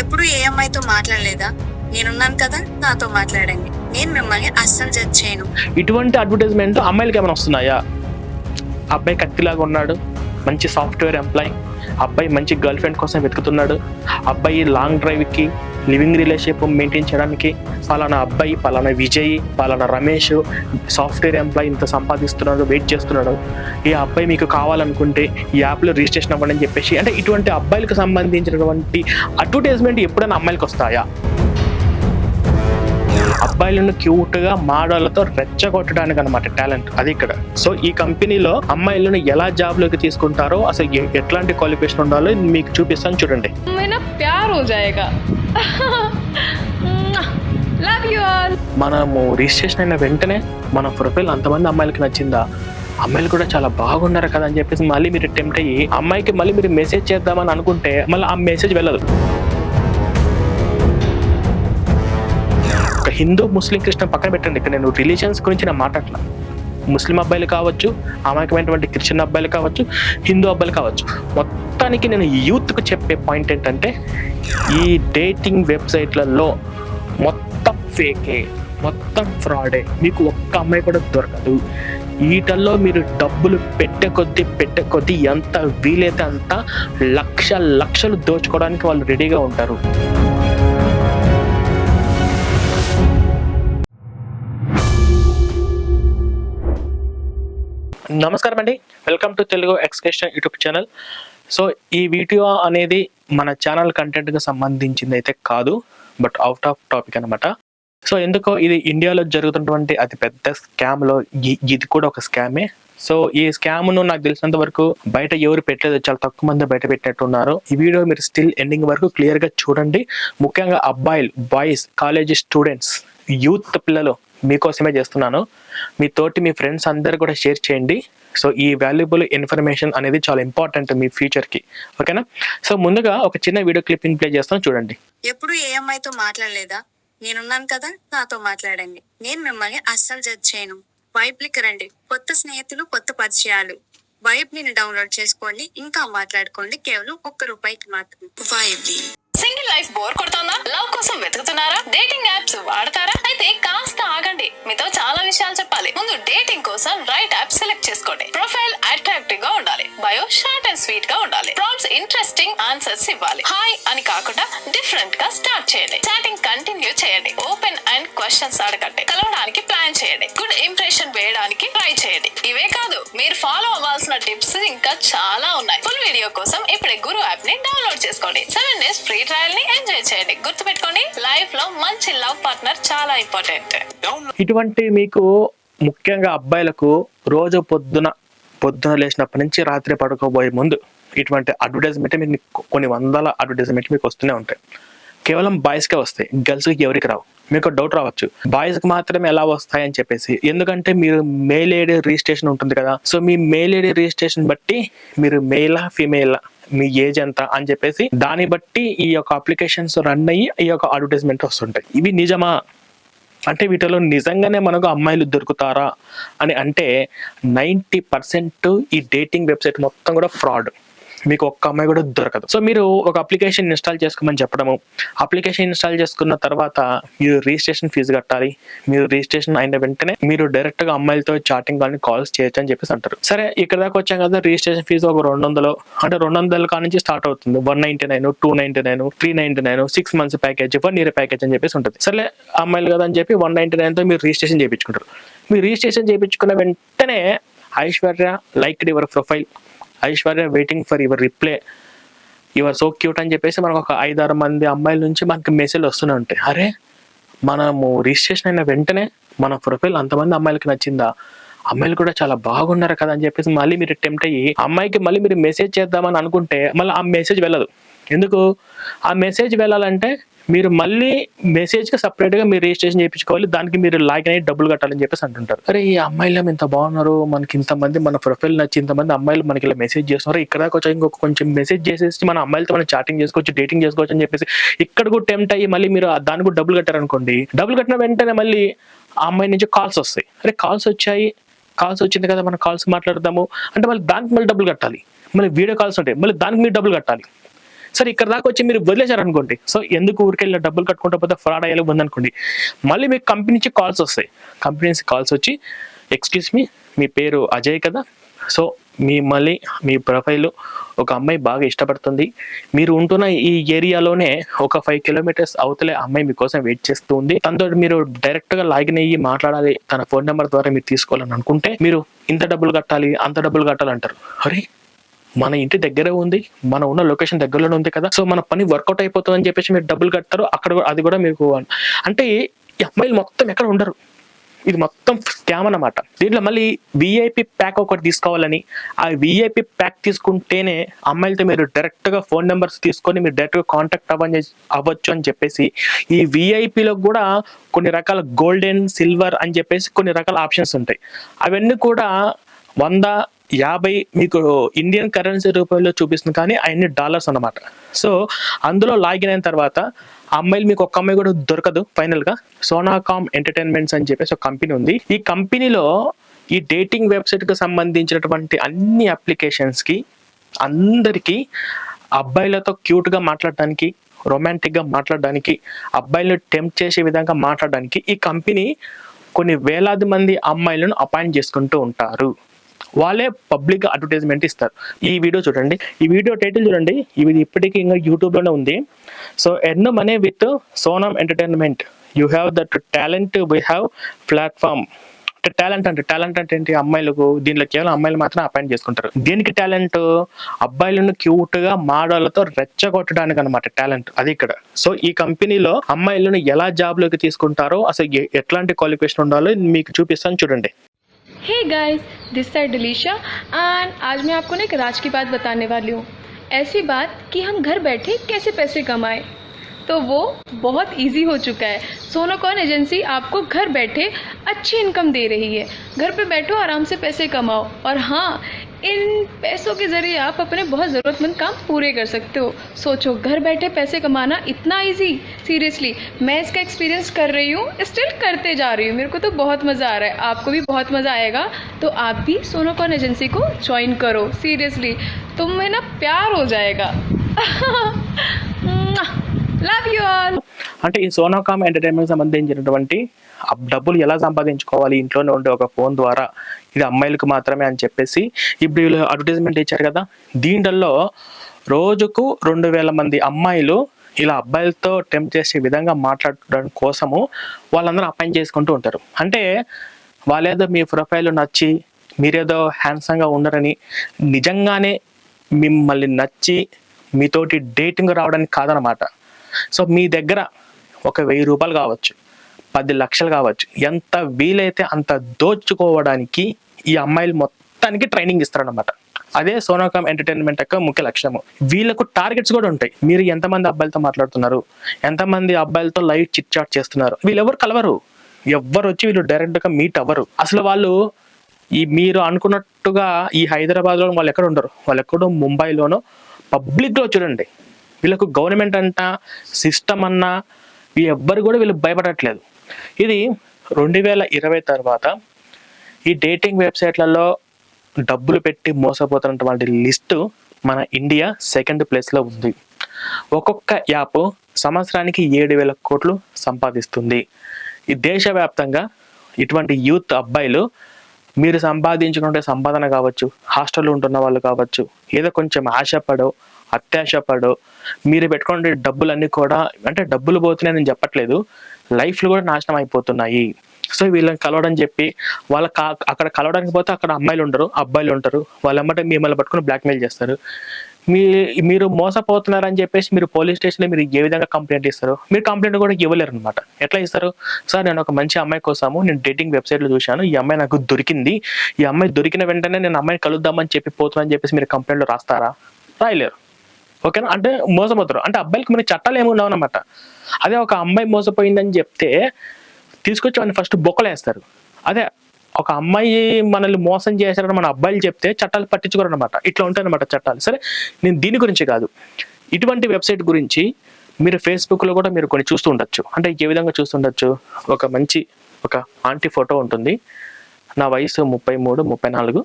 ఎప్పుడు ఏ అమ్మాయితో మాట్లాడలేదా? నేనున్నాను కదా నాతో మాట్లాడండి. నేను మిమ్మల్ని అస్సలు జడ్జ్ చేయను. ఇటువంటి అడ్వర్టైజ్మెంట్ అమ్మాయిలకి ఏమైనా వస్తున్నాయా? అబ్బాయి కత్తిలాగా ఉన్నాడు మంచి సాఫ్ట్వేర్ ఎంప్లాయ్ అబ్బాయి మంచి గర్ల్ ఫ్రెండ్ కోసం వెతుకుతున్నాడు అబ్బాయి లాంగ్ డ్రైవ్కి లివింగ్ రిలేషన్షిప్ మెయింటైన్ చేయడానికి పలానా అబ్బాయి పలానా విజయ్ పలానా రమేష్ సాఫ్ట్వేర్ ఎంప్లాయీ ఇంత సంపాదిస్తున్నాడు వెయిట్ చేస్తున్నాడు. ఈ అబ్బాయి మీకు కావాలనుకుంటే ఈ యాప్లో రిజిస్ట్రేషన్ అవ్వండి అని చెప్పేసి అంటే ఇటువంటి అబ్బాయిలకు సంబంధించినటువంటి అడ్వర్టైజ్మెంట్ ఎప్పుడైనా అమ్మాయిలకు వస్తాయా? అబ్బాయిలను క్యూట్గా మాడలతో రెచ్చగొట్టడానికి అనమాట టాలెంట్ అది ఇక్కడ. సో ఈ కంపెనీలో అమ్మాయిలను ఎలా జాబ్లోకి తీసుకుంటారో అసలు ఎట్లాంటి క్వాలిఫికేషన్ ఉండాలో మీకు చూపిస్తాను చూడండి. में లవ్ యు ఆల్ మనము రిజిస్ట్రేషన్ అయిన వెంటనే మన ప్రొఫైల్ అంతమంది అమ్మాయిలకి నచ్చిందా? అమ్మాయిలు కూడా చాలా బాగున్నారు కదా అని చెప్పేసి మళ్ళీ మీరు అటెంప్ట్ అయ్యి అమ్మాయికి మళ్ళీ మీరు మెసేజ్ చేద్దామని అనుకుంటే మళ్ళీ ఆ మెసేజ్ వెళ్ళదు. ఒక హిందూ ముస్లిం క్రిస్టియన్ పక్కన పెట్టండి. ఇక్కడ నేను రిలీజియన్స్ గురించి నేను మాట్లాడలే ముస్లిం అబ్బాయిలు కావచ్చు అమాయకమైనటువంటి క్రిస్టియన్ అబ్బాయిలు కావచ్చు హిందూ అబ్బాయిలు కావచ్చు. మొత్తానికి నేను యూత్కు చెప్పే పాయింట్ ఏంటంటే ఈ డేటింగ్ వెబ్సైట్లలో మొత్తం ఫేకే మొత్తం ఫ్రాడే. మీకు ఒక్క అమ్మాయి కూడా దొరకదు. వీటల్లో మీరు డబ్బులు పెట్టే కొద్దీ పెట్టే కొద్దీ ఎంత వీలైతే అంత లక్ష లక్షలు దోచుకోవడానికి వాళ్ళు రెడీగా ఉంటారు. నమస్కారం అండి వెల్కమ్ టు తెలుగు ఎక్స్కేషన్ యూట్యూబ్ ఛానల్ సో ఈ వీడియో అనేది మన ఛానల్ కంటెంట్కి సంబంధించింది అయితే కాదు బట్ అవుట్ ఆఫ్ టాపిక్ అనమాట సో ఎందుకో ఇది ఇండియాలో జరుగుతున్నటువంటి అతి పెద్ద స్కామ్లో ఇది కూడా ఒక స్కామే సో ఈ స్కామ్ను నాకు తెలిసినంత వరకు బయట ఎవరు పెట్టలేదు చాలా తక్కువ మంది బయట పెట్టినట్టున్నారు. ఈ వీడియో మీరు స్టిల్ ఎండింగ్ వరకు క్లియర్గా చూడండి. ముఖ్యంగా అబ్బాయిలు బాయ్స్ కాలేజీ స్టూడెంట్స్ యూత్ పిల్లలు మీకోసమే చేస్తున్నాను. మీ తోటి మీ ఫ్రెండ్స్ అందరు కూడా షేర్ చేయండి. సో ఈ వాల్యుబుల్ ఇన్ఫర్మేషన్ అనేది చాలా ఇంపార్టెంట్ మీ ఫ్యూచర్కి. ఓకేనా సో ముందుగా ఒక చిన్న వీడియో క్లిప్పింగ్ ప్లే చేస్తాను. చూడండి. ఎప్పుడు ఏ అమ్మాయితో మాట్లాడలేదా? నేనున్నాను కదా నాతో మాట్లాడండి. నేను మిమ్మల్ని అస్సలు జడ్జ్ చేయను. వైబ్లిక్ రండి. కొత్త స్నేహితులు కొత్త పరిచయాలు. వైబ్లీని డౌన్లోడ్ చేసుకోండి. ఇంకా మాట్లాడుకోండి. కేవలం ఒక్క రూపాయికి మాత్రం వైబ్లీ సింగిల్ లైఫ్ బోర్ కొడుతోందా? లవ్ కోసం వెతుకుతున్నారా? డేటింగ్ యాప్స్ వాడతారా? అయితే కాస్త ఆగండి. మీతో చాలా విషయాలు చెప్పాలి. ముందు డేటింగ్ కోసం రైట్ యాప్ సెలెక్ట్ చేసుకోండి. ప్రొఫైల్ అట్రాక్టివ్గా ఉండాలి. బయో షార్ట్ అండ్ స్వీట్గా ఆన్సర్స్ ఇవ్వాలి. హాయ్ అని కాకుండా డిఫరెంట్గా స్టార్ట్ చేయండి. చాటింగ్ కంటిన్యూ చేయండి. ఓపెన్ అండ్ క్వశ్చన్స్ అడగండి. కలవడానికి ప్లాన్ చేయండి. గుడ్ ఇంప్రెషన్ వేయడానికి ట్రై చేయండి. ఇవే కాదు మీరు ఫాలో అవ్వాల్సిన టిప్స్ ఇంకా చాలా ఉన్నాయి. ఫుల్ వీడియో కోసం ఇప్పుడే గురు యాప్ని డౌన్లోడ్ చేసుకోండి. సెవెన్ డేస్ ఫ్రీ ట్రయల్ని ఎంజాయ్ చేయండి. గుర్తుపెట్టుకోండి లైఫ్లో మంచి లవ్ పార్ట్నర్ చాలా ఇంపార్టెంట్ ఇటువంటి మీకు ముఖ్యంగా అబ్బాయిలకు రోజు పొద్దున పొద్దున లేచినప్పటి నుంచి రాత్రి పడుకోబోయే ముందు ఇటువంటి అడ్వర్టైజ్మెంట్ మీకు కొన్ని వందల అడ్వర్టైజ్మెంట్ మీకు వస్తూనే ఉంటాయి. కేవలం బాయ్స్కే వస్తాయి. గర్ల్స్కి ఎవరికి రావు. మీకు డౌట్ రావచ్చు. బాయ్స్కి మాత్రమే ఎలా వస్తాయి అని చెప్పేసి. ఎందుకంటే మీరు మెయిల్ ఐడి రిజిస్ట్రేషన్ ఉంటుంది కదా. సో మీ మెయిల్ ఐడి రిజిస్ట్రేషన్ బట్టి మీరు మెయిలా ఫీమేలా మీ ఏజ్ ఎంత అని చెప్పేసి దాన్ని బట్టి ఈ యొక్క అప్లికేషన్స్ రన్ అయ్యి ఈ యొక్క అడ్వర్టైజ్మెంట్ వస్తుంటాయి. ఇవి నిజమా? అంటే వీటిలో నిజంగానే మనకు అమ్మాయిలు దొరుకుతారా? అని అంటే నైంటీ పర్సెంట్ ఈ డేటింగ్ వెబ్సైట్ మొత్తం కూడా ఫ్రాడ్ మీకు ఒక్క అమ్మాయి కూడా దొరకదు. సో మీరు ఒక అప్లికేషన్ ఇన్స్టాల్ చేసుకోమని చెప్పడము. అప్లికేషన్ ఇన్స్టాల్ చేసుకున్న తర్వాత మీరు రిజిస్ట్రేషన్ ఫీజు కట్టాలి. మీరు రిజిస్ట్రేషన్ అయిన వెంటనే మీరు డైరెక్ట్గా అమ్మాయిలతో చాటింగ్ కానీ కాల్స్ చేయొచ్చు అని చెప్పేసి అంటారు. సరే ఇక్కడ దాకా వచ్చాం కదా రిజిస్ట్రేషన్ ఫీజు ఒక రెండు వందలు అంటే రెండు వందల కాడ నుంచి స్టార్ట్ అవుతుంది. One ninety nine two ninety nine three ninety nine six months package one year package అని చెప్పేసి ఉంటుంది. సరే అమ్మాయిలు కదా అని చెప్పి వన్ నైన్టీ నైన్తో మీరు రిజిస్ట్రేషన్ చేయించుకుంటారు. మీరు రిజిస్ట్రేషన్ చేయించుకున్న వెంటనే Aishwarya like your profile. Aishwarya waiting for your reply your so cute అని చెప్పేసి మనకు ఒక ఐదారు మంది అమ్మాయిల నుంచి మనకి మెసేజ్ వస్తూనే ఉంటాయి. అరే మనము రిజిస్ట్రేషన్ అయిన వెంటనే మన ప్రొఫైల్ అంతమంది అమ్మాయిలకి నచ్చిందా? అమ్మాయిలు కూడా చాలా బాగున్నారు కదా అని చెప్పేసి మళ్ళీ మీరు టెంప్ట్ అయ్యి అమ్మాయికి మళ్ళీ మీరు మెసేజ్ చేద్దామని అనుకుంటే మళ్ళీ ఆ మెసేజ్ వెళ్ళదు. ఎందుకు? ఆ మెసేజ్ వెళ్ళాలంటే మీరు మళ్ళీ మెసేజ్కి సపరేట్గా మీరు రిజిస్ట్రేషన్ చేయించుకోవాలి. దానికి మీరు లాగిన్ అయ్యి డబ్బులు కట్టాలని చెప్పేసి అంటుంటారు. అరే ఈ అమ్మాయిలు ఇంత బాగున్నారు. మనకి ఇంతమంది మన ప్రొఫైల్ నచ్చి ఇంతమంది అమ్మాయిలు మనకి ఇలా మెసేజ్ చేస్తున్నారు. ఇక్కడ దాకా వచ్చి ఇంకొక కొంచెం మెసేజ్ చేసేసి మన అమ్మాయిలతో మనం చాటింగ్ చేసుకోవచ్చు డేటింగ్ చేసుకోవచ్చు అని చెప్పేసి ఇక్కడ కూడా టెంప్ట్ అయ్యి మళ్ళీ మీరు దానికి కూడా డబ్బులు కట్టారనుకోండి. డబ్బులు కట్టిన వెంటనే మళ్ళీ ఆ అమ్మాయి నుంచి కాల్స్ వస్తాయి. అరే కాల్స్ వచ్చాయి. కాల్స్ వచ్చింది కదా మనం కాల్స్ మాట్లాడదాము. అంటే మళ్ళీ దానికి మళ్ళీ డబ్బులు కట్టాలి. మళ్ళీ వీడియో కాల్స్ ఉంటాయి. మళ్ళీ దానికి మీరు డబ్బులు కట్టాలి. సరే ఇక్కడ దాకా వచ్చి మీరు వదిలేశారనుకోండి. సో ఎందుకు ఊరికెళ్ళి డబ్బులు కట్టుకుంటా పోతే ఫ్రాడ్ అయ్యేలా ఉందనుకోండి. మళ్ళీ మీకు కంపెనీ నుంచి కాల్స్ వస్తాయి. కంపెనీ నుంచి కాల్స్ వచ్చి ఎక్స్క్యూజ్ మీ మీ పేరు అజయ్ కదా? సో మీ మళ్ళీ మీ ప్రొఫైల్ ఒక అమ్మాయి బాగా ఇష్టపడుతుంది. మీరు ఉంటున్న ఈ ఏరియాలోనే ఒక ఫైవ్ కిలోమీటర్స్ అవతలే అమ్మాయి మీకోసం వెయిట్ చేస్తూ ఉంది. తనతో మీరు డైరెక్ట్గా లాగిన్ అయ్యి మాట్లాడాలి. తన ఫోన్ నెంబర్ ద్వారా మీరు తీసుకోవాలని అనుకుంటే మీరు ఇంత డబ్బులు కట్టాలి అంత డబ్బులు కట్టాలి అంటారు అరే మన ఇంటి దగ్గరే ఉంది మన ఉన్న లొకేషన్ దగ్గరలోనే ఉంది కదా. సో మన పని వర్కౌట్ అయిపోతుందని చెప్పేసి మీరు డబ్బులు కడతారు అక్కడ అది కూడా మీకు అంటే ఈ అమ్మాయిలు మొత్తం ఎక్కడ ఉండరు. ఇది మొత్తం స్కామ్ అన్నమాట. దీంట్లో మళ్ళీ విఐపి ప్యాక్ ఒకటి తీసుకోవాలని ఆ విఐపి ప్యాక్ తీసుకుంటేనే అమ్మాయిలతో మీరు డైరెక్ట్గా ఫోన్ నెంబర్స్ తీసుకొని మీరు డైరెక్ట్గా కాంటాక్ట్ అవ్వని అవ్వచ్చు అని చెప్పేసి ఈ విఐపిలో కూడా కొన్ని రకాల గోల్డెన్ సిల్వర్ అని చెప్పేసి కొన్ని రకాల ఆప్షన్స్ ఉంటాయి. అవన్నీ కూడా వంద యాభై మీకు ఇండియన్ కరెన్సీ రూపంలో చూపిస్తుంది కానీ అవన్నీ డాలర్స్ అన్నమాట. సో అందులో లాగిన్ అయిన తర్వాత అమ్మాయిలు మీకు ఒక్క అమ్మాయి కూడా దొరకదు ఫైనల్గా. సోనాకామ్ ఎంటర్టైన్మెంట్స్ అని చెప్పేసి ఒక కంపెనీ ఉంది. ఈ కంపెనీలో ఈ డేటింగ్ వెబ్సైట్కి సంబంధించినటువంటి అన్ని అప్లికేషన్స్కి అందరికీ అబ్బాయిలతో క్యూట్గా మాట్లాడడానికి రొమాంటిక్గా మాట్లాడడానికి అబ్బాయిలను టెంప్ట్ చేసే విధంగా మాట్లాడడానికి ఈ కంపెనీ కొన్ని వేలాది మంది అమ్మాయిలను అపాయింట్ చేసుకుంటూ ఉంటారు. వాళ్ళే పబ్లిక్ అడ్వర్టైజ్మెంట్ ఇస్తారు. ఈ వీడియో చూడండి. ఈ వీడియో టైటిల్ చూడండి. ఇది ఇప్పటికీ ఇంకా యూట్యూబ్లోనే ఉంది. So earn money with Sonam entertainment you have that talent we have platform అంటే టాలెంట్ అంటే టాలెంట్ అంటే ఏంటి? అమ్మాయిలకు దీనిలో కేవలం అమ్మాయిలు మాత్రం అపాయింట్ చేసుకుంటారు. దీనికి టాలెంట్ అబ్బాయిలను క్యూట్గా మాడలతో రెచ్చగొట్టడానికి అనమాట టాలెంట్ అది ఇక్కడ. సో ఈ కంపెనీలో అమ్మాయిలను ఎలా జాబ్లోకి తీసుకుంటారో అసలు ఎట్లాంటి క్వాలిఫికేషన్ ఉండాలో మీకు చూపిస్తాను చూడండి. Hey guys this side Delisha and आज मैं आपको ना एक राज की बात बताने वाली हूँ। ऐसी बात कि हम घर बैठे कैसे पैसे कमाएँ? तो वो बहुत इजी हो चुका है। सोनोकॉन एजेंसी आपको घर बैठे अच्छी इनकम दे रही है। घर पे बैठो, आराम से पैसे कमाओ। और हाँ इन पैसों के ज़रिए आप अपने बहुत ज़रूरतमंद काम पूरे कर सकते हो। सोचो, घर बैठे पैसे कमाना इतना इजी सीरियसली मैं इसका एक्सपीरियंस कर रही हूँ स्टिल करते जा रही हूँ। मेरे को तो बहुत मज़ा आ रहा है। आपको भी बहुत मज़ा आएगा। तो आप भी सोनोकॉन एजेंसी को ज्वाइन करो। सीरियसली तुम्हें ना प्यार हो जाएगा। लव यू ऑल అంటే ఈ సోనోకామ్ ఎంటర్టైన్మెంట్ సంబంధించినటువంటి ఆ డబ్బులు ఎలా సంపాదించుకోవాలి? ఇంట్లోనే ఉండే ఒక ఫోన్ ద్వారా ఇది అమ్మాయిలకు మాత్రమే అని చెప్పేసి ఇప్పుడు వీళ్ళు అడ్వర్టైజ్మెంట్ ఇచ్చారు కదా? దీంట్లో రోజుకు రెండు వేల మంది అమ్మాయిలు ఇలా అబ్బాయిలతో టెంప్ట్ చేసే విధంగా మాట్లాడడం కోసము వాళ్ళందరూ అపాయింట్ చేసుకుంటూ ఉంటారు. అంటే వాళ్ళేదో మీ ప్రొఫైల్ నచ్చి మీరేదో హ్యాండ్సంగా ఉండరని నిజంగానే మిమ్మల్ని నచ్చి మీతోటి డేటింగ్ రావడానికి కాదనమాట సో మీ దగ్గర ఒక వెయ్యి రూపాయలు కావచ్చు పది లక్షలు కావచ్చు ఎంత వీలైతే అంత దోచుకోవడానికి ఈ అమ్మాయిలు మొత్తానికి ట్రైనింగ్ ఇస్తారనమాట అదే సోనాకామ్ ఎంటర్టైన్మెంట్ యొక్క ముఖ్య లక్ష్యము. వీళ్ళకు టార్గెట్స్ కూడా ఉంటాయి. మీరు ఎంతమంది అబ్బాయిలతో మాట్లాడుతున్నారు? ఎంతమంది అబ్బాయిలతో లైవ్ చిట్ చాట్ చేస్తున్నారు? వీళ్ళెవరు కలవరు. ఎవ్వరు వచ్చి వీళ్ళు డైరెక్ట్గా మీట్ అవ్వరు. అసలు వాళ్ళు ఈ మీరు అనుకున్నట్టుగా ఈ హైదరాబాద్లో వాళ్ళు ఎక్కడ ఉండరు. వాళ్ళు ఎక్కడో ముంబైలోనో పబ్లిక్లో చూడండి. వీళ్ళకు గవర్నమెంట్ అంట సిస్టమ్ అన్నా ఎవ్వరు కూడా వీళ్ళు భయపడట్లేదు. ఇది రెండు వేల ఇరవై తర్వాత ఈ డేటింగ్ వెబ్సైట్లలో డబ్బులు పెట్టి మోసపోతున్నటువంటి లిస్టు మన ఇండియా సెకండ్ ప్లేస్లో ఉంది. ఒక్కొక్క యాప్ సంవత్సరానికి ఏడు వేల కోట్లు సంపాదిస్తుంది. ఈ దేశవ్యాప్తంగా ఇటువంటి యూత్ అబ్బాయిలు మీరు సంపాదించుకుంటే సంపాదన కావచ్చు హాస్టల్లో ఉంటున్న వాళ్ళు కావచ్చు ఏదో కొంచెం ఆశపడో అత్యాశపడో మీరు పెట్టుకునే డబ్బులన్నీ కూడా అంటే డబ్బులు పోతున్నాయి నేను చెప్పట్లేదు లైఫ్లు కూడా నాశనం అయిపోతున్నాయి. సో వీళ్ళని కలవడం చెప్పి వాళ్ళ అక్కడ కలవడానికి పోతే అక్కడ అమ్మాయిలు ఉండరు అబ్బాయిలు ఉంటారు. వాళ్ళమ్మటే మిమ్మల్ని పట్టుకుని బ్లాక్మెయిల్ చేస్తారు. మీ మీరు మోసపోతున్నారని చెప్పేసి మీరు పోలీస్ స్టేషన్లో మీరు ఏ విధంగా కంప్లైంట్ ఇస్తారు మీరు కంప్లైంట్ కూడా ఇవ్వలేరు అనమాట ఎట్లా ఇస్తారు? సార్ నేను ఒక మంచి అమ్మాయి కోసము నేను డేటింగ్ వెబ్సైట్లో చూశాను ఈ అమ్మాయి నాకు దొరికింది. ఈ అమ్మాయి దొరికిన వెంటనే నేను అమ్మాయిని కలుద్దామని చెప్పి పోతున్నాను చెప్పేసి మీరు కంప్లైంట్లో రాస్తారా? రాయలేరు. ఓకేనా? అంటే మోసపోతారు. అంటే అబ్బాయిలకి మన చట్టాలు ఏమి ఉండవు అనమాట అదే ఒక అమ్మాయి మోసపోయిందని చెప్తే తీసుకొచ్చి వాడిని ఫస్ట్ బొక్కలు వేస్తారు అదే ఒక అమ్మాయి మనల్ని మోసం చేశారని మన అబ్బాయిలు చెప్తే చట్టాలు పట్టించుకోరు అనమాట ఇట్లా ఉంటాయన్నమాట చట్టాలు. సరే నేను దీని గురించి కాదు. ఇటువంటి వెబ్సైట్ గురించి మీరు ఫేస్బుక్లో కూడా మీరు కొన్ని చూస్తూ ఉండొచ్చు. అంటే ఏ విధంగా చూస్తుండొచ్చు ఒక మంచి ఒక ఆంటీ ఫోటో ఉంటుంది. నా వయసు ముప్పై మూడు ముప్పై నాలుగు.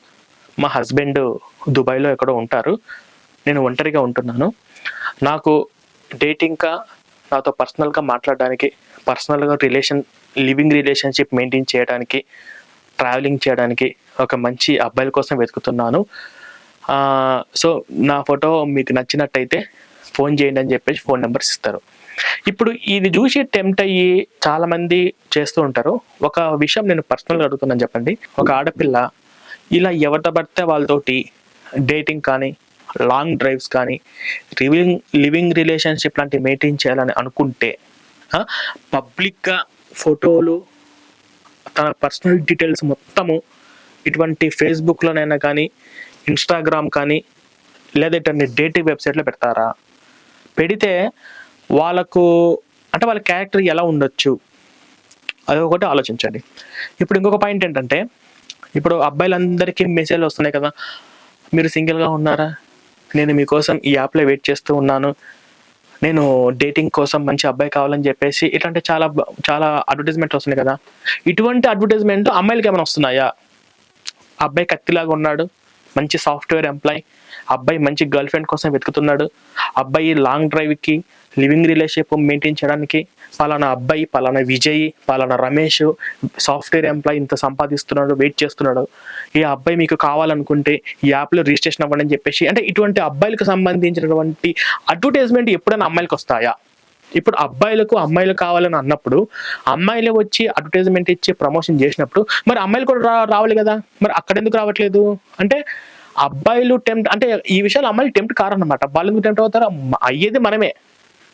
మా హస్బెండ్ దుబాయ్లో ఎక్కడో ఉంటారు. నేను ఒంటరిగా ఉంటున్నాను. నాకు డేటింగ్గా నాతో పర్సనల్గా మాట్లాడడానికి పర్సనల్గా రిలేషన్ లివింగ్ రిలేషన్షిప్ మెయింటైన్ చేయడానికి ట్రావెలింగ్ చేయడానికి ఒక మంచి అబ్బాయిల కోసం వెతుకుతున్నాను. సో నా ఫోటో మీకు నచ్చినట్టయితే ఫోన్ చేయండి అని చెప్పేసి ఫోన్ నెంబర్స్ ఇస్తారు. ఇప్పుడు ఇది చూసి టెంప్ట్ అయ్యి చాలామంది చేస్తూ ఉంటారు. ఒక విషయం నేను పర్సనల్గా అడుగుతున్నాను చెప్పండి. ఒక ఆడపిల్ల ఇలా ఎవరితో పడితే వాళ్ళతోటి డేటింగ్ కానీ లాంగ్ డ్రైవ్స్ కానీ లివింగ్ లివింగ్ రిలేషన్షిప్ లాంటివి మెయింటైన్ చేయాలని అనుకుంటే పబ్లిక్గా ఫోటోలు తన పర్సనల్ డీటెయిల్స్ మొత్తము ఇటువంటి ఫేస్బుక్లోనైనా కానీ ఇన్స్టాగ్రామ్ కానీ లేదా ఇటువంటి డేటింగ్ వెబ్సైట్లో పెడతారా? పెడితే వాళ్ళకు అంటే వాళ్ళ క్యారెక్టర్ ఎలా ఉండొచ్చు? అది ఒకటి ఆలోచించండి. ఇప్పుడు ఇంకొక పాయింట్ ఏంటంటే ఇప్పుడు అబ్బాయిలందరికీ మెసేజ్లు వస్తున్నాయి కదా మీరు సింగిల్గా ఉన్నారా? నేను మీకోసం ఈ యాప్లో వెయిట్ చేస్తూ ఉన్నాను. నేను డేటింగ్ కోసం మంచి అబ్బాయి కావాలని చెప్పేసి ఇట్లాంటి చాలా చాలా అడ్వర్టైజ్మెంట్ వస్తున్నాయి కదా. ఇటువంటి అడ్వర్టైజ్మెంట్ అమ్మాయిలకి ఏమైనా వస్తున్నాయా? అబ్బాయి కత్తిలాగా ఉన్నాడు మంచి సాఫ్ట్వేర్ ఎంప్లాయ్ అబ్బాయి మంచి గర్ల్ ఫ్రెండ్ కోసం వెతుకుతున్నాడు అబ్బాయి లాంగ్ డ్రైవ్కి లివింగ్ రిలేషన్షిప్ మెయింటైన్ చేయడానికి పలానా అబ్బాయి పలానా విజయ్ పలానా రమేష్ సాఫ్ట్వేర్ ఎంప్లాయ్ ఇంత సంపాదిస్తున్నాడు వెయిట్ చేస్తున్నాడు. ఈ అబ్బాయి మీకు కావాలనుకుంటే ఈ యాప్లో రిజిస్ట్రేషన్ అవ్వండి అని చెప్పేసి అంటే ఇటువంటి అబ్బాయిలకు సంబంధించినటువంటి అడ్వర్టైజ్మెంట్ ఎప్పుడైనా అమ్మాయిలకు వస్తాయా? ఇప్పుడు అబ్బాయిలకు అమ్మాయిలు కావాలని అన్నప్పుడు అమ్మాయిలు వచ్చి అడ్వర్టైజ్మెంట్ ఇచ్చి ప్రమోషన్ చేసినప్పుడు మరి అమ్మాయిలు కూడా రా రావాలి కదా? మరి అక్కడ ఎందుకు రావట్లేదు? అంటే అబ్బాయిలు టెంప్ట్ అంటే ఈ విషయాలు అమ్మాయిలు టెంప్ట్ కారన్నమాట. వాళ్ళు ఎందుకు టెంప్ట్ అవుతారు? అయ్యేది మనమే.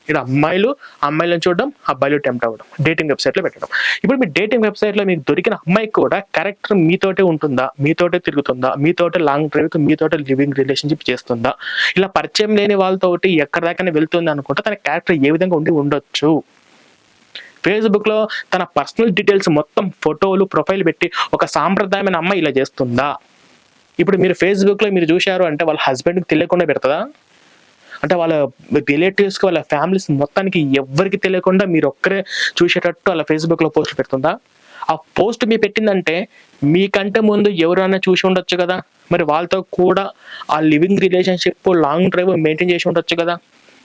ఇక్కడ అమ్మాయిలు అమ్మాయిలను చూడడం అబ్బాయిలు టెంప్ట్ అవ్వడం డేటింగ్ వెబ్సైట్లో పెట్టడం. ఇప్పుడు మీ డేటింగ్ వెబ్సైట్లో మీకు దొరికిన అమ్మాయి కూడా క్యారెక్టర్ మీతోటే ఉంటుందా? మీతోటే తిరుగుతుందా? మీతోటే లాంగ్ డ్రైవ్ మీతోటే లివింగ్ రిలేషన్షిప్ చేస్తుందా? ఇలా పరిచయం లేని వాళ్ళతోటి ఎక్కడ దాకా వెళ్తుంది అనుకుంటే తన క్యారెక్టర్ ఏ విధంగా ఉండి ఉండొచ్చు? ఫేస్బుక్లో తన పర్సనల్ డీటెయిల్స్ మొత్తం ఫోటోలు ప్రొఫైల్ పెట్టి ఒక సాంప్రదాయమైన అమ్మాయి ఇలా చేస్తుందా? ఇప్పుడు మీరు ఫేస్బుక్లో మీరు చూశారు అంటే వాళ్ళ హస్బెండ్కి తెలియకుండా పెడతదా? అంటే వాళ్ళ రిలేటివ్స్కి వాళ్ళ ఫ్యామిలీస్ మొత్తానికి ఎవ్వరికి తెలియకుండా మీరు ఒక్కరే చూసేటట్టు వాళ్ళ ఫేస్బుక్లో పోస్ట్ పెడుతుందా? ఆ పోస్ట్ మీ పెట్టిందంటే మీకంటే ముందు ఎవరైనా చూసి ఉండొచ్చు కదా? మరి వాళ్ళతో కూడా ఆ living relationship long drive maintain చేసి ఉండొచ్చు కదా?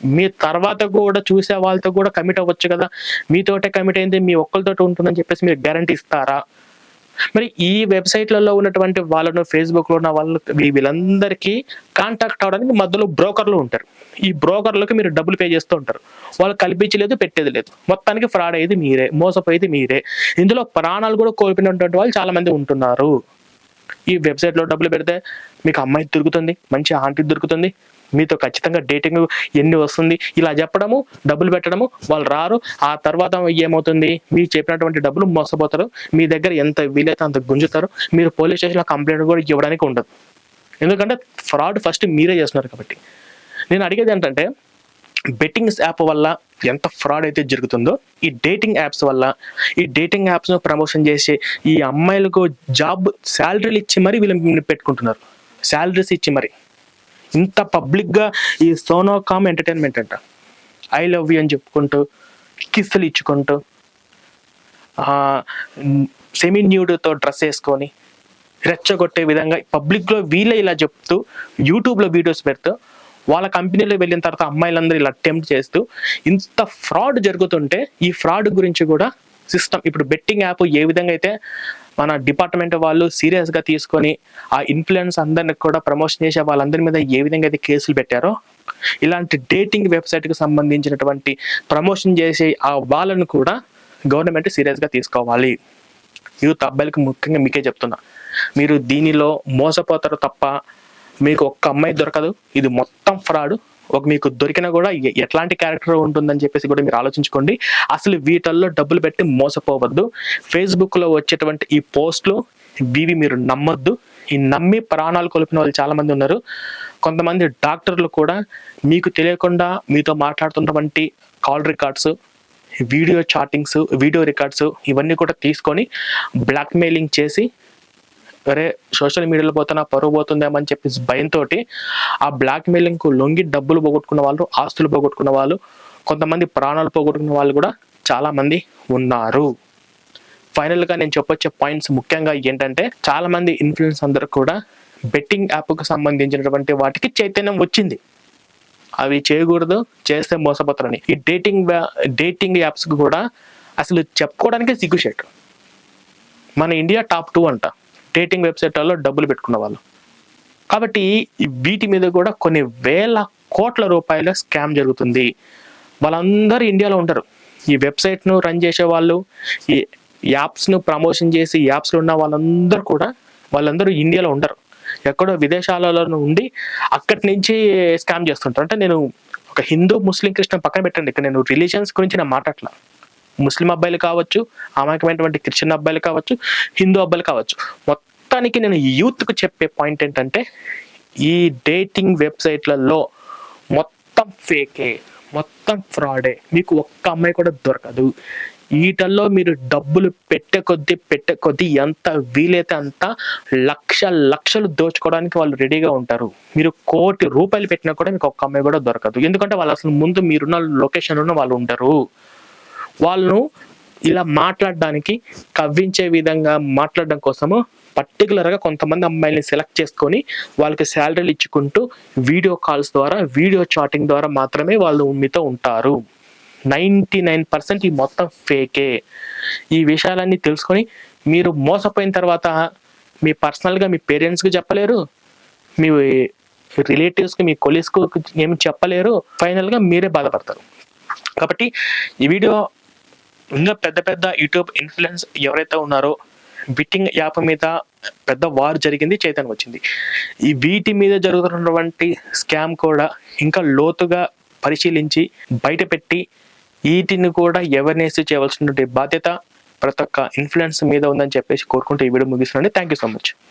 మీ తర్వాత కూడా చూసే వాళ్ళతో కూడా కమిట్ అవ్వచ్చు కదా? మీతోటే కమిట్ అయింది మీ ఒక్కరితో ఉంటుందని చెప్పేసి మీరు గ్యారంటీ ఇస్తారా? మరి ఈ వెబ్సైట్లలో ఉన్నటువంటి వాళ్ళను ఫేస్బుక్లో ఉన్న వాళ్ళు వీళ్ళందరికీ కాంటాక్ట్ అవడానికి మధ్యలో బ్రోకర్లు ఉంటారు. ఈ బ్రోకర్లకు మీరు డబ్బులు పే చేస్తూ ఉంటారు. వాళ్ళు కల్పించలేదు పెట్టేది లేదు. మొత్తానికి ఫ్రాడ్ అయ్యేది మీరే మోసపోయేది మీరే. ఇందులో ప్రాణాలు కూడా కోల్పోయినటువంటి వాళ్ళు చాలా మంది ఉంటున్నారు. ఈ వెబ్సైట్లో డబ్బులు పెడితే మీకు అమ్మాయి దొరుకుతుంది మంచి ఆంటీ దొరుకుతుంది మీతో ఖచ్చితంగా డేటింగ్ ఎన్ని వస్తుంది? ఇలా చెప్పడము డబ్బులు పెట్టడము వాళ్ళు రారు. ఆ తర్వాత ఏమవుతుంది? మీరు చెప్పినటువంటి డబ్బులు మోసపోతారు. మీ దగ్గర ఎంత వీలైతే అంత గుంజుతారు. మీరు పోలీస్ స్టేషన్లో కంప్లైంట్ కూడా ఇవ్వడానికి ఉండదు. ఎందుకంటే ఫ్రాడ్ ఫస్ట్ మీరే చేస్తున్నారు కాబట్టి. నేను అడిగేది ఏంటంటే బెట్టింగ్స్ యాప్ వల్ల ఎంత ఫ్రాడ్ అయితే జరుగుతుందో ఈ డేటింగ్ యాప్స్ వల్ల ఈ డేటింగ్ యాప్స్ను ప్రమోషన్ చేసి ఈ అమ్మాయిలకు జాబ్ శాలరీలు ఇచ్చి మరి వీళ్ళని పెట్టుకుంటున్నారు. శాలరీస్ ఇచ్చి మరి. ఇంత పబ్లిక్గా ఈ సోనోకామ్ ఎంటర్టైన్మెంట్ అంట. ఐ లవ్ యూ అని చెప్పుకుంటూ కిస్సులు ఇచ్చుకుంటూ సెమీ న్యూడ్తో డ్రెస్ వేసుకొని రెచ్చగొట్టే విధంగా పబ్లిక్లో వీళ్ళే ఇలా చెప్తూ యూట్యూబ్లో వీడియోస్ పెడుతూ వాళ్ళ కంపెనీలో వెళ్ళిన తర్వాత అమ్మాయిలందరూ ఇలా అటెంప్ట్ చేస్తూ ఇంత ఫ్రాడ్ జరుగుతుంటే ఈ ఫ్రాడ్ గురించి కూడా సిస్టమ్. ఇప్పుడు బెట్టింగ్ యాప్ ఏ విధంగా అయితే మన డిపార్ట్మెంట్ వాళ్ళు సీరియస్గా తీసుకొని ఆ ఇన్ఫ్లుయెన్స్ అందరికి కూడా ప్రమోషన్ చేసే వాళ్ళందరి మీద ఏ విధంగా అయితే కేసులు పెట్టారో ఇలాంటి డేటింగ్ వెబ్సైట్కి సంబంధించినటువంటి ప్రమోషన్ చేసే ఆ వాళ్ళను కూడా గవర్నమెంట్ సీరియస్గా తీసుకోవాలి. యూత్ అబ్బాయిలకు ముఖ్యంగా మీకే చెప్తున్నా. మీరు దీనిలో మోసపోతారు తప్ప మీకు ఒక్క అమ్మాయి దొరకదు. ఇది మొత్తం ఫ్రాడ్ ఒక మీకు దొరికినా కూడా ఎట్లాంటి క్యారెక్టర్ ఉంటుందని చెప్పేసి కూడా మీరు ఆలోచించుకోండి. అసలు వీటల్లో డబ్బులు పెట్టి మోసపోవద్దు. ఫేస్బుక్లో వచ్చేటువంటి ఈ పోస్ట్లు ఇవి మీరు నమ్మొద్దు. ఈ నమ్మి ప్రాణాలు కోల్పోయిన వాళ్ళు చాలా మంది ఉన్నారు. కొంతమంది డాక్టర్లు కూడా మీకు తెలియకుండా మీతో మాట్లాడుతున్నటువంటి call records video chattings video records ఇవన్నీ కూడా తీసుకొని బ్లాక్మెయిలింగ్ చేసి అరే సోషల్ మీడియాలో పోతున్నా పరువు పోతుందేమో అని చెప్పేసి భయంతో ఆ బ్లాక్ మెయిలింగ్కు లొంగి డబ్బులు పోగొట్టుకున్న వాళ్ళు ఆస్తులు పోగొట్టుకున్న వాళ్ళు కొంతమంది ప్రాణాలు పోగొట్టుకున్న వాళ్ళు కూడా చాలా మంది ఉన్నారు. ఫైనల్గా నేను చెప్పొచ్చే పాయింట్స్ ముఖ్యంగా ఏంటంటే చాలా మంది ఇన్ఫ్లుయెన్స్ అందరూ కూడా బెట్టింగ్ యాప్కు సంబంధించినటువంటి వాటికి చైతన్యం వచ్చింది. అవి చేయకూడదు చేస్తే మోసపోతారని. ఈ డేటింగ్ డేటింగ్ యాప్స్ కూడా అసలు చెప్పుకోవడానికే సిగ్గుచేటు మన ఇండియా టాప్ టూ అంట. డేటింగ్ వెబ్సైట్లలో డబ్బులు పెట్టుకున్న వాళ్ళు. కాబట్టి ఈ వీటి మీద కూడా కొన్ని వేల కోట్ల రూపాయల స్కామ్ జరుగుతుంది. వాళ్ళందరూ ఇండియాలో ఉంటారు. ఈ వెబ్సైట్ను రన్ చేసే వాళ్ళు ఈ యాప్స్ను ప్రమోషన్ చేసి యాప్స్లో ఉన్న వాళ్ళందరూ కూడా వాళ్ళందరూ ఇండియాలో ఉండరు ఎక్కడో విదేశాలలో ఉండి అక్కడి నుంచి స్కామ్ చేస్తుంటారు. అంటే నేను ఒక హిందూ ముస్లిం క్రిస్టియన్ పక్కన పెట్టండి. ఇక్కడ నేను రిలీజియన్స్ గురించి నేను మాట్లాడలా ముస్లిం అబ్బాయిలు కావచ్చు అమాయకమైనటువంటి క్రిస్టియన్ అబ్బాయిలు కావచ్చు హిందూ అబ్బాయిలు కావచ్చు. మొత్తానికి నేను యూత్కు చెప్పే పాయింట్ ఏంటంటే ఈ డేటింగ్ వెబ్సైట్లలో మొత్తం ఫేకే మొత్తం ఫ్రాడే మీకు ఒక్క అమ్మాయి కూడా దొరకదు. వీటల్లో మీరు డబ్బులు పెట్టే కొద్దీ పెట్టే కొద్దీ ఎంత వీలైతే అంత లక్ష లక్షలు దోచుకోవడానికి వాళ్ళు రెడీగా ఉంటారు. మీరు కోటి రూపాయలు పెట్టినా కూడా మీకు ఒక్క అమ్మాయి కూడా దొరకదు. ఎందుకంటే వాళ్ళు అసలు ముందు మీరున్న ఉన్న వాళ్ళు ఉంటారు. వాళ్ళను ఇలా మాట్లాడడానికి కవ్వించే విధంగా మాట్లాడడం కోసము పర్టికులర్గా కొంతమంది అమ్మాయిల్ని సెలెక్ట్ చేసుకొని వాళ్ళకి శాలరీలు ఇచ్చుకుంటూ వీడియో కాల్స్ ద్వారా వీడియో చాటింగ్ ద్వారా మాత్రమే వాళ్ళు మీతో ఉంటారు. నైంటీ నైన్ పర్సెంట్ ఈ మొత్తం ఫేకే ఈ విషయాలన్నీ తెలుసుకొని మీరు మోసపోయిన తర్వాత మీ పర్సనల్గా మీ పేరెంట్స్కి చెప్పలేరు మీ రిలేటివ్స్కి మీ కొలీస్కు ఏమి చెప్పలేరు ఫైనల్గా మీరే బాధపడతారు. కాబట్టి ఈ వీడియో ఇంకా పెద్ద పెద్ద యూట్యూబ్ ఇన్ఫ్లుయెన్స్ ఎవరైతే ఉన్నారో బిట్టింగ్ యాప్ మీద పెద్ద వార్ జరిగింది చైతన్యం వచ్చింది. ఈ వీటి మీద జరుగుతున్నటువంటి స్కామ్ కూడా ఇంకా లోతుగా పరిశీలించి బయటపెట్టి వీటిని కూడా అవేర్నెస్ చేయవలసినటువంటి బాధ్యత ప్రతి ఒక్క ఇన్ఫ్లుయెన్స్ మీద ఉందని చెప్పేసి కోరుకుంటూ ఈ వీడియో ముగిస్తున్నాను. Thank you so much